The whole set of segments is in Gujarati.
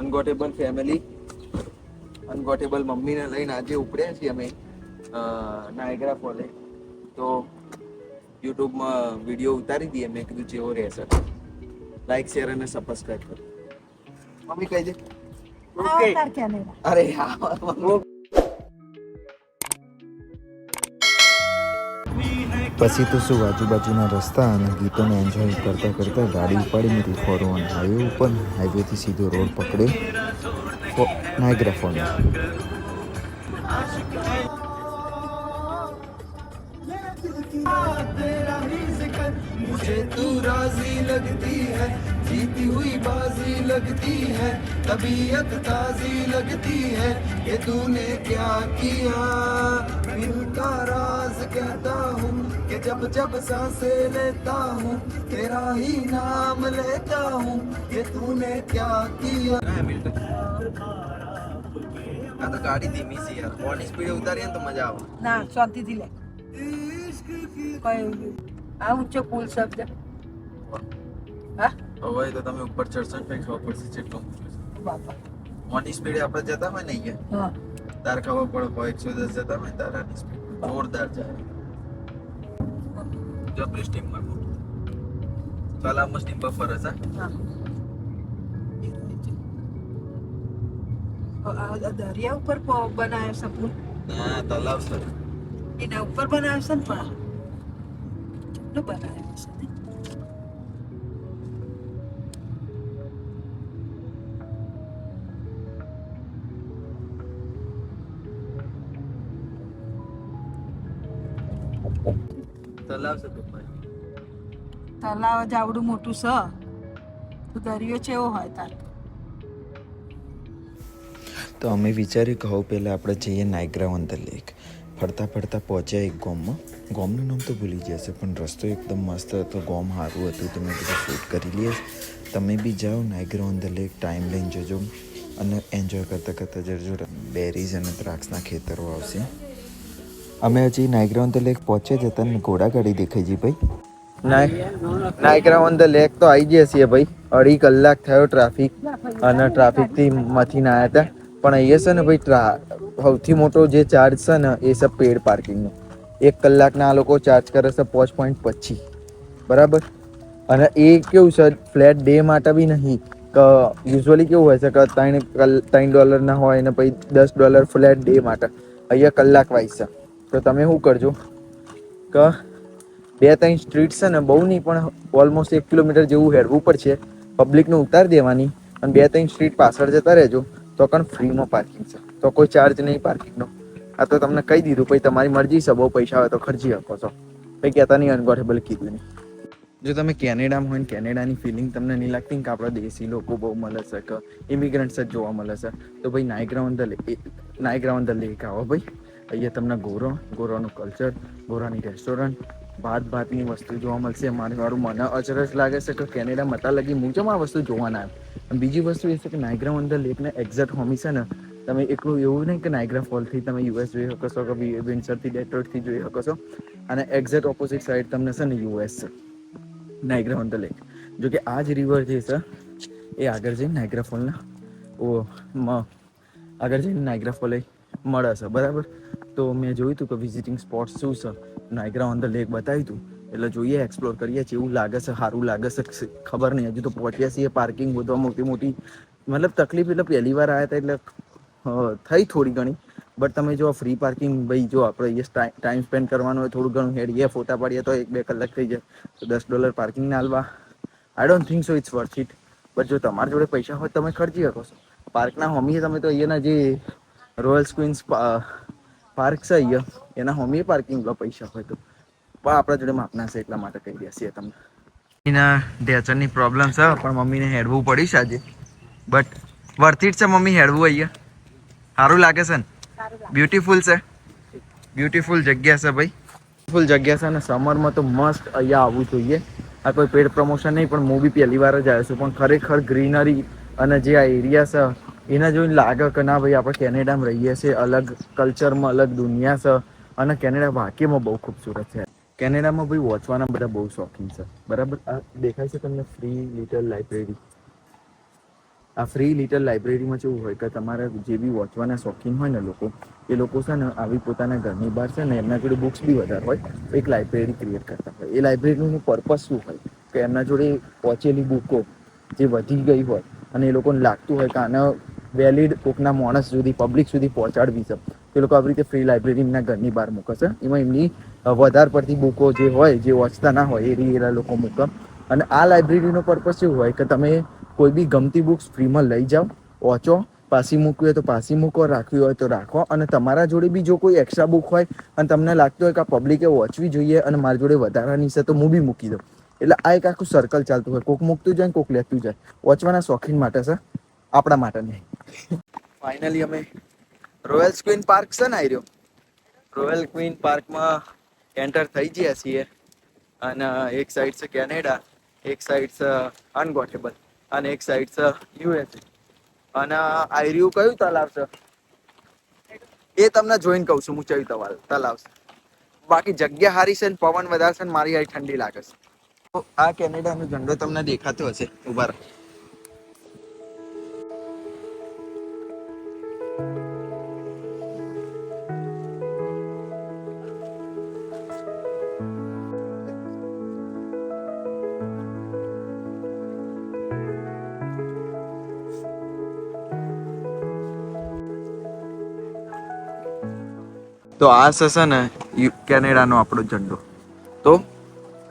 અનગોટેબલ ફેમિલી અનગોટેબલ મમ્મીને લઈને આજે ઉપડ્યા છીએ અમે નાયગ્રા ફોલે. તો યુટ્યુબમાં વીડિયો ઉતારી દઈએ મેં કીધું જેવો રહેશે. લાઈક શેર અને સબસ્ક્રાઈબ કરો. મમ્મી કહી દે. ઓકે અરે હા પછી તો શું, આજુબાજુના રસ્તા અને ગીતોને એન્જોય કરતાં કરતાં ગાડી ઉપાડી તું ફોર વન હાઈવે ઉપર હાઈવેથી સીધો રોડ પકડ્યો નાયગ્રા ફોન जीती हुई बाजी लगती है तबीयत ताजी लगती है ये तूने क्या किया दिल का राज कहता हूँ कि जब जब सांसें लेता हूँ तेरा ही नाम लेता हूँ ये तूने क्या किया આ તો ગાડી ધીમી છે યાર ફોની સ્પીડે ઉતારીએ ને તો મજા આવે ના શાંતિથી લે કઈ આ ઊંચો પુલ શબ્દ હા હવે તો તમે ઉપર ચડશો ને ખબર પડશે જેટલો. ફોની સ્પીડે આપણે જતા હોય ને અહીંયા? તાર ખબર પડે કોઈ એકસો દસ જતા હોય તારાની સ્પીડ જોરદાર જાય. જબરી સ્ટીમમાં સલામ સ્ટીમ પર ફરસ હા? હા. આ દરિયા ઉપર બનાવ્યો છે પુલ ના તલાવ સર એના ઉપર બનાવ્યો છે ને પણ કેટલું બનાવ્યો છે તલાવ છે તલાવ જ આવડું મોટું છે. તો દરિયો ચેવો હોય તાર? તો અમે વિચાર્યું કે હવે પહેલાં આપણે જઈએ નાયગ્રા વંદર ધ લેક. ફરતા ફરતા પહોંચ્યા એક ગોમમાં. ગોમનું નામ તો ભૂલી જશે પણ રસ્તો એકદમ મસ્ત હતો ગોમ સારું હતું તો મેં કીધું શૂટ કરી લઈએ. તમે બી જાઓ Niagara on the the lake time લઈને જજો. અને એન્જોય કરતાં કરતાં જજો. બેરીઝ અને દ્રાક્ષના ખેતરો આવશે. અમે હજી નાયગ્રા ઓન ધ લેક પહોંચ્યા છે, તને ને ઘોડાગાડી દેખાઈ જી ભાઈ. નાયગ્રા ઓન ધ લેક તો આવી ગયા છીએ ભાઈ. અઢી કલાક થયો ટ્રાફિક અને ટ્રાફિકથી મથીને આવ્યા હતા. પણ અહીંયા છે ને ભાઈ સૌથી મોટો જે ચાર્જ છે ને એ છે પેડ પાર્કિંગનો એક કલાકના આ લોકો ચાર્જ કરે છે પાંચ પોઈન્ટ પચીસ. બરાબર? અને એ કેવું છે ફ્લેટ ડે માટે બી નહીં. કે યુઝ્યુઅલી કેવું હોય છે કે ત્રણ ત્રણ ડોલરના હોય ને પછી દસ ડોલર ફ્લેટ ડે માટે. અહીંયા કલાક વાઇઝ છે. તો તમે શું કરજો? કે, બે ત્રણ સ્ટ્રીટ છે ને બહુ નહીં પણ ઓલમોસ્ટ એક કિલોમીટર જેવું હેડવું છે પબ્લિકને ઉતારી દેવાની અને બે ત્રણ સ્ટ્રીટ પાછળ જતા રહેજો. તો પણ ફ્રીમાં પાર્કિંગ છે. તો કોઈ ચાર્જ નહીં પાર્કિંગનો આ તો તમને કહી દીધું પછી તમારી મરજી છે, બહુ પૈસા હોય તો ખર્ચી શકો છો. કંઈ કહેતા નહીં અનગોઠેબલ કીધું નહીં. જો તમે કેનેડામાં હોય ને, કેનેડાની ફિલિંગ તમને નહીં લાગતી કે આપણા દેશી લોકો બહુ મળે છે, કે ઇમિગ્રન્ટ્સ જ જોવા મળે છે, તો ભાઈ Niagara on the Niagara on the lake આવો ભાઈ. અહીંયા તમને ગોરો, ગોરાનું કલ્ચર ગોરાની રેસ્ટોરન્ટ ભાત ભાતની વસ્તુ જોવા મળશે. મારે મારું મને અચરજ લાગે છે કે કેનેડા મતા લગી હું આ વસ્તુ જોવાના અને બીજી વસ્તુ એ છે કે નાયગ્રા ધ લેકને એક્ઝેક્ટ હોમી છે ને, તમે એકલું એવું નહીં કે નાયગ્રા ફોલથી તમે યુએસ જોઈ શકો છો કે વિન્સરથી ડેટ્રોઇટથી જોઈ શકો છો. અને એક્ઝેક્ટ ઓપોઝિટ સાઈડ તમને છે ને યુએસ છે. નાયગ્રા ઓન ધ લેક જો કે આ જ રિવર જે છે, એ આગળ જઈને નાયગ્રા ફોલના ઓ આગળ જઈને નાયગ્રા ફોલ મળે છે. બરાબર? તો મેં જોયું હતું કે વિઝિટિંગ સ્પોટ શું છે? નાયગ્રા ઓન ધ લેક બતાવ્યું હતું એટલે જોઈએ એક્સપ્લોર કરીએ છીએ એવું લાગે છે, સારું લાગે છે ખબર નહીં. હજુ તો પહોંચ્યા છીએ પાર્કિંગ બધો મોટી મોટી. મતલબ તકલીફ એટલે પહેલી વાર આવ્યા હતા એટલે થઈ થોડી ઘણી. બટ તમે જો ફ્રી પાર્કિંગ ભાઈ, જો આપણે એ ટાઈમ સ્પેન્ડ કરવાનો હોય, થોડું ઘણું હેડીએ, ફોટા પાડીએ, તો એક બે કલાક થઈ જાય. તો દસ ડોલર પાર્કિંગ ના હાલવા I don't think so it's worth it but જો તમારા જોડે પૈસા હોય તમે ખર્ચી શકો છો. પાર્કના હોમીએ તમે તો અહીંયાના જે રોયલ્સ ક્વીન્સ પાર્ક છે અહીંયા. એના હોમી પાર્કિંગ લો પૈસા હોય તો. પણ આપણા જોડે માપના છે એટલા માટે કહી દેશે તમને. એના ઢેચરની પ્રોબ્લેમ છે પણ મમ્મીને હેડવું પડ્યું છે આજે. બટ વર્થિટ છે મમ્મી હેડવું અહીંયા? સારું લાગે છે ને? બ્યુટીફુલ છે. બ્યુટીફુલ જગ્યા છે ભાઈ. બ્યુટીફુલ જગ્યા છે અને સમરમાં તો મસ્ત અહીંયા આવવું જોઈએ. આ કોઈ પેડ પ્રમોશન નહીં પણ હું બી પહેલી વાર જ આવ્યો છું. પણ ખરેખર ગ્રીનરી અને જે આ એરિયા છે એના જોઈને લાગે કે ના ભાઈ, આપણે કેનેડામાં રહીએ છીએ, અલગ કલ્ચરમાં અલગ દુનિયા છે, અને કેનેડા વાક્યમાં બહુ ખૂબસૂરત છે. કેનેડામાં ભાઈ વોચવાના બધા બહુ શોખીન છે. બરાબર? આ દેખાય છે તમને ફ્રી લિટલ લાઇબ્રેરી? આ ફ્રી લિટલ લાઇબ્રેરીમાં જેવું હોય કે તમારે જે બી વાંચવાના શોખીન હોય ને લોકો, એ લોકો છે ને આવી પોતાના ઘરની બહાર છે ને એમના જોડે બુક્સ બી વધારે હોય, એક લાઇબ્રેરી ક્રિએટ કરતા હોય. એ લાઇબ્રેરીનું પર્પઝ શું હોય? કે એમના જોડે પહોંચેલી બુકો જે વધી ગઈ હોય, અને એ લોકોને લાગતું હોય કે આને વેલિડ કોકના માણસ સુધી પબ્લિક સુધી પહોંચાડવી છે. તે લોકો આવી રીતે ફ્રી લાઇબ્રેરી એમના ઘરની બહાર મૂકશે. એમાં એમની વધાર પડતી બુકો જે હોય, જે વાંચતા ના હોય, એ એરા લોકો મૂકે. અને આ લાઇબ્રેરીનો પર્પઝ એવું હોય? કે તમે કોઈ બી ગમતી બુક્સ ફ્રીમાં લઈ જાઓ, વાંચો પાસી મૂકવી હોય તો પાસી મૂકો, રાખવી હોય તો રાખો. અને તમારા જોડે બી જો કોઈ એક્સ્ટ્રા બુક હોય, અને તમને લાગતું હોય કે આ પબ્લિકે વાંચવી જોઈએ અને મારી જોડે વધારાની છે, તો હું બી મૂકી દઉં. એટલે આ એક આખું સર્કલ ચાલતું હોય. કોક મૂકતું જાય કોક લેતું જાય. વાંચવાના શોખીન માટે છે. આપણા માટે નહીં. ફાઇનલી અમે રોયલ ક્વીન પાર્ક છે ને આવ્યો રોયલ ક્વીન પાર્કમાં એન્ટર થઈ ગયા છીએ. અને એક સાઈડ છે કેનેડા એક સાઈડ છે અનગોટેબલ અને એક સાઈડ છે યુએસએ અને આયર્યું કયું તલાવ છે? એ તમને જોઈને કહું છું હું કયું તવાલ તલાવ છે. બાકી જગ્યા હારી છે ને પવન વધારે છે ને મારી આ ઠંડી લાગે છે. આ કેનેડાનો ઝંડો તમને દેખાતો હશે ઊભા તો આ છે ને કેનેડાનો આપણો ઝંડો. તો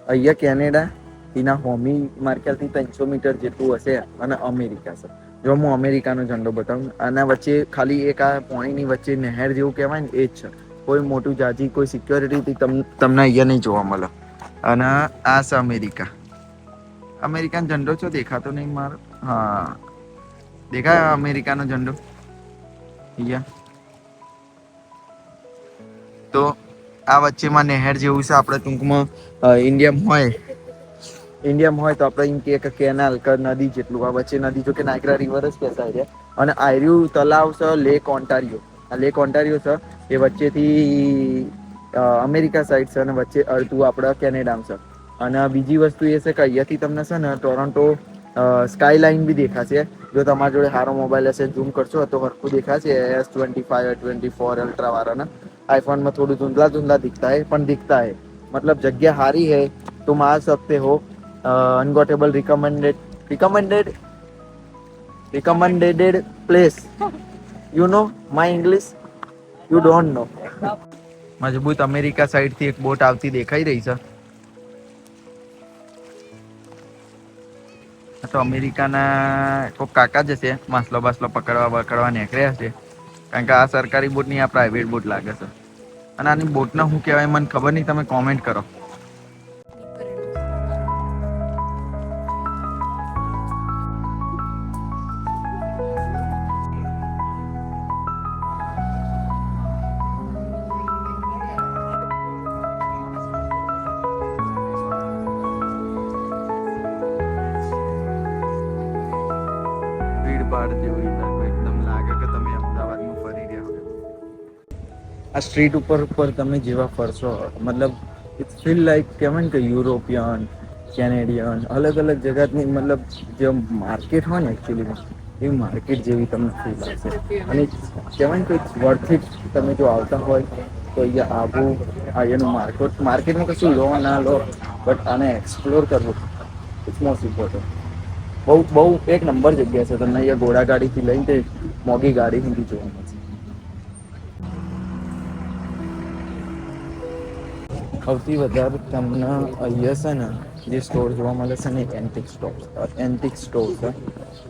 અહીંયા કેનેડા એના હોમી માર્કેટથી ત્રણસો મીટર જેટલું હશે અને અમેરિકા છે. જો હું અમેરિકાનો ઝંડો બતાવું, આના વચ્ચે ખાલી એક આ પોણીની વચ્ચે નહેર જેવું કહેવાય ને, એ જ છે. કોઈ મોટું જાજી, કોઈ સિક્યોરિટી તમને અહીંયા નહીં જોવા મળે. અને આ છે અમેરિકા. અમેરિકાનો ઝંડો છો? દેખાતો નહીં મારો. હા. દેખાય અમેરિકાનો ઝંડો? અહીંયા. તો આ વચ્ચેમાં નહેર જેવું છે. આપણે ટૂંકમાં ઇન્ડિયામાં હોય. ઇન્ડિયામાં હોય તો આપણે એમ કહે કે કેનાલ કે નદી જેટલું. આ વચ્ચે નદી જો કે નાયગ્રા રિવર જ કહેતા છે. અને આયર્યું તલાવ છે લેક ઓન્ટારિયો આ લેક ઓન્ટારિયો છે. એ વચ્ચેથી અમેરિકા સાઈડ છે અને વચ્ચે અડધું આપણે કેનેડામાં છે. અને બીજી વસ્તુ એ છે કે અહીંયાથી તમને છે ને ટોરોન્ટો સ્કાયલાઇન બી દેખાશે. જો તમારા જોડે સારો મોબાઈલ હશે ઝૂમ કરશો તો હરખું દેખાશે. S twenty five twenty four ultra વાળાના. IPhone में थोड़ी धुंधला धुंधला दिखता है पर दिखता है मतलब जगह हारी है तुम आ सकते हो unforgettable recommended recommended recommended place you know my English you don't know મજબૂત અમેરિકા સાઈડ થી એક બોટ આવતી દેખાઈ રહી છે આ તો અમેરિકાના કોઈક કાકા જ હશે માસલો બાસલો પકડવા પકડવા નીકળ્યા છે કારણ કે આ સરકારી બોટ નહીં આ પ્રાઇવેટ બોટ લાગે છે. અને આની બોટના શું કહેવાય મને ખબર નહીં, તમે કોમેન્ટ કરો. આ સ્ટ્રીટ ઉપર ઉપર તમે જેવા ફરશો, મતલબ ઇટ્સ ફીલ લાઈક ને કે યુરોપિયન, કેનેડિયન, અલગ અલગ જગતની મતલબ જે માર્કેટ હોય ને એકચ્યુઅલીમાં એ માર્કેટ જેવી તમને ફીલ લાગશે. અને કહેવાય કે વર્થ ઇટ તમે જો આવતા હોય તો અહીંયા આવું અહીંયાનું માર્કેટ માર્કેટમાં કશું લો ના લો બટ આને એક્સપ્લોર કરવું ઇટ્સ મોસ્ટ ઇમ્પોર્ટન્ટ બહુ બહુ એક નંબર જગ્યા છે. તમને અહીંયા ઘોડા ગાડીથી લઈને તે મોગી ગાડી સુધી જોવા સૌથી વધારે તમને અહીંયા છે ને, જે સ્ટોર જોવા મળે છે ને એન્ટિક સ્ટોર એન્ટિક સ્ટોર છે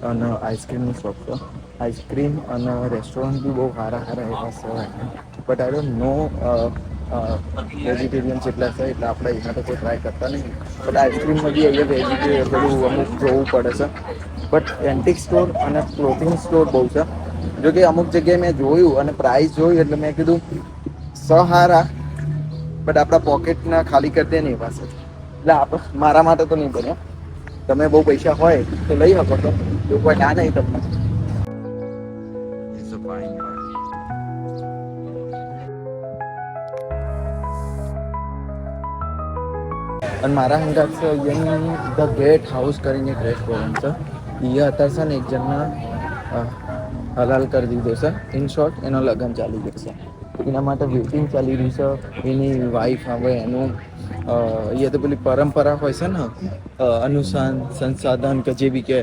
અને આઈસ્ક્રીમની શોપ છે. આઈસ્ક્રીમ અને રેસ્ટોરન્ટ બી બહુ સારા સારા એવા છે. But I don't know vegetarian જેટલા છે એટલે આપણે એના તો ટ્રાય કરતા નહીં. બટ આઈસ્ક્રીમમાં બી અહીંયા વેજીટેરિયન બધું અમુક જોવું પડે છે. બટ એન્ટિક સ્ટોર અને ક્લોથિંગ સ્ટોર બહુ છે. જો કે અમુક જગ્યાએ મેં જોયું અને પ્રાઇસ જોયું એટલે મેં કીધું, સહારા બટ આપણા પોકેટના ખાલી કરી દે ને એવા છે. એટલે આપણે મારા માટે તો નહીં બન્યો તમે બહુ પૈસા હોય તો લઈ શકો છો. એવું કોઈ ના નહીં તમને. અને મારા હંગાત છે અહીંયાની ધ ગેટ હાઉસ કરીને એક રેસ્ટોરન્ટ છે. એ અત્યારે છે ને એક જણના હલાલ કરી દીધો છે. ઇન શોર્ટ એનો લગ્ન ચાલી ગયો છે. એના માટે વેઇટિંગ ચાલી રહ્યું છે. એની વાઈફ હવે એનું એ તો પેલી પરંપરા હોય છે ને અનુસાન, સંસાધન કે જે બી કે,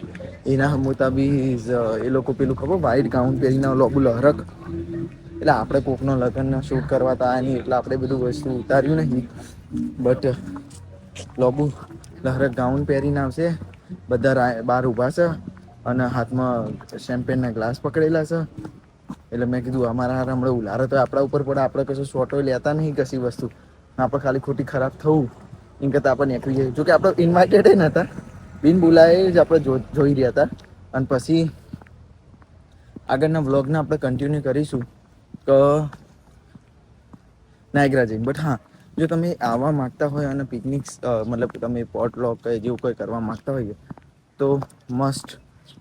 એના મુતાબિક એ લોકો પેલું ખબર વાઈટ ગાઉન પહેરીને લોબુ લહરક. એટલે આપણે કોકનો લગ્ન શૂટ કરવા તા નહીં, એટલે આપણે બધું વસ્તુ ઉતાર્યું નહીં. બટ લોબુ લહરક ગાઉન પહેરીને આવશે. બધા બહાર ઊભા છે અને હાથમાં શેમ્પેનના ગ્લાસ પકડેલા છે. એટલે મેં કીધું, અમારા હાર હમણાં ઉલારે તો આપણા ઉપર પડે આપણે કશું શોર્ટો લેતા નહીં કશી વસ્તુ. આપણે ખાલી ખોટી ખરાબ થવું. એમ કરતાં આપણે નીકળી જઈએ. જોકે આપણે ઇન્વાઇટેડ નહોતા. બિન બોલાએ જ આપણે જોઈ રહ્યા હતા. અને પછી આગળના વ્લોગને આપણે કન્ટિન્યુ કરીશું તો નાયગ્રા જઈને. બટ હા, જો તમે આવવા માંગતા હોય અને પિકનિક મતલબ તમે પોટ લોક કે જેવું કંઈ કરવા માંગતા હોય તો મસ્ટ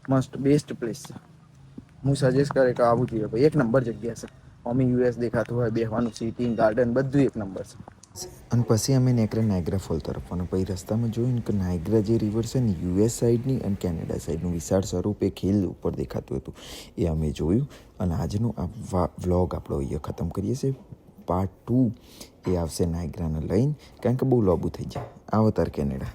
મસ્ટ બેસ્ટ પ્લેસ છે હું સજેસ્ટ કરે કે આવું જોઈએ. ભાઈ, એક નંબર જગ્યા છે. અમે યુએસ દેખાતું હોય, બેહવાનું સિટિંગ ગાર્ડન બધું એક નંબર છે. અને પછી અમે નીકળ્યા નાયગ્રા ફોલ તરફ. અને પછી રસ્તામાં જોયું કે નાયગ્રા જે રિવર છે ને યુએસ સાઈડની અને કેનેડા સાઈડનું વિશાળ સ્વરૂપ એક હિલ ઉપર દેખાતું હતું. એ અમે જોયું. અને આજનો આ વ્લોગ આપણો અહીંયા ખતમ કરીએ છીએ. પાર્ટ ટુ એ આવશે નાયગ્રાને લઈને. કારણ કે બહુ લોબુ થઈ જાય. આવો તાર કેનેડા